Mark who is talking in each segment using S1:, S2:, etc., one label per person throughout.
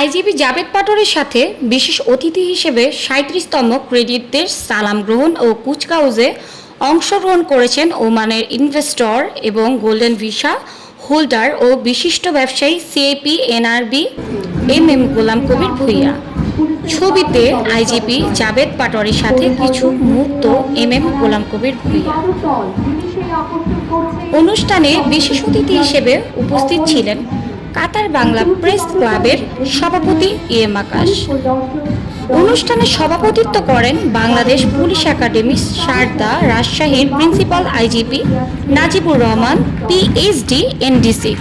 S1: IGP Jabed পাটোরের সাথে বিশেষ অতিথি হিসেবে সাঁত্রিশতম ক্রেডিটদের সালাম গ্রহণ ও কুচকাউজে অংশগ্রহণ করেছেন ওমানের ইনভেস্টর এবং গোল্ডেন ভিসা হোল্ডার ও বিশিষ্ট ব্যবসায়ী CAP NRB M M Golam Kabir Bhuiyan ছবিতে আইজিপি জাবেদ পাটোয়ারির সাথে কিছু মুহূর্ত এম এম গোলাম কবির ভুইয়া অনুষ্ঠানে বিশেষ অতিথি হিসেবে উপস্থিত ছিলেন কাতার বাংলা প্রেস ক্লাবের সভাপতি এ এম আকাশ অনুষ্ঠানে সভাপতিত্ব করেন বাংলাদেশ পুলিশ একাডেমি সারদা রাজশাহীর principal IGP Nazibur Rahman PhD NDC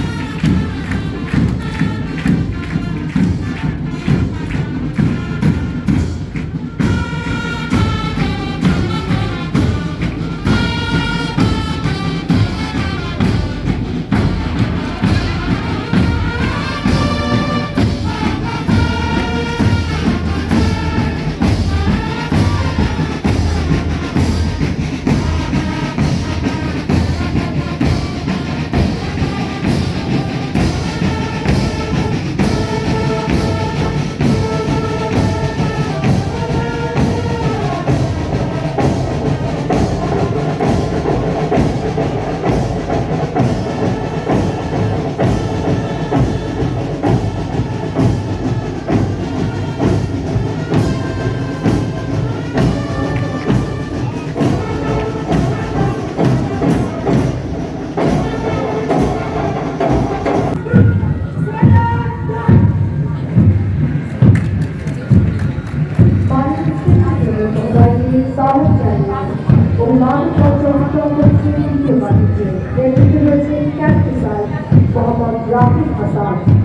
S2: and non-cultural programs in India Manipur, where individuals in can decide Muhammad Rafi Hassan.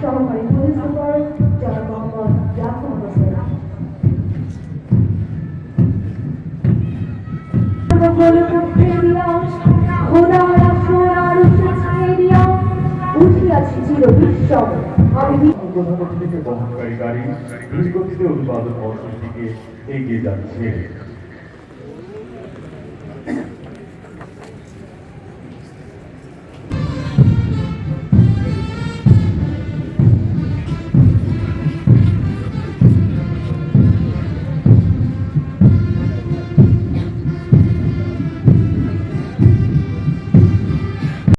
S2: সহকারী প্রধান গাড়ি গাড়ি দ্রুতগতিতে উৎপাদন অর্থনীতিকে এগিয়ে যাচ্ছে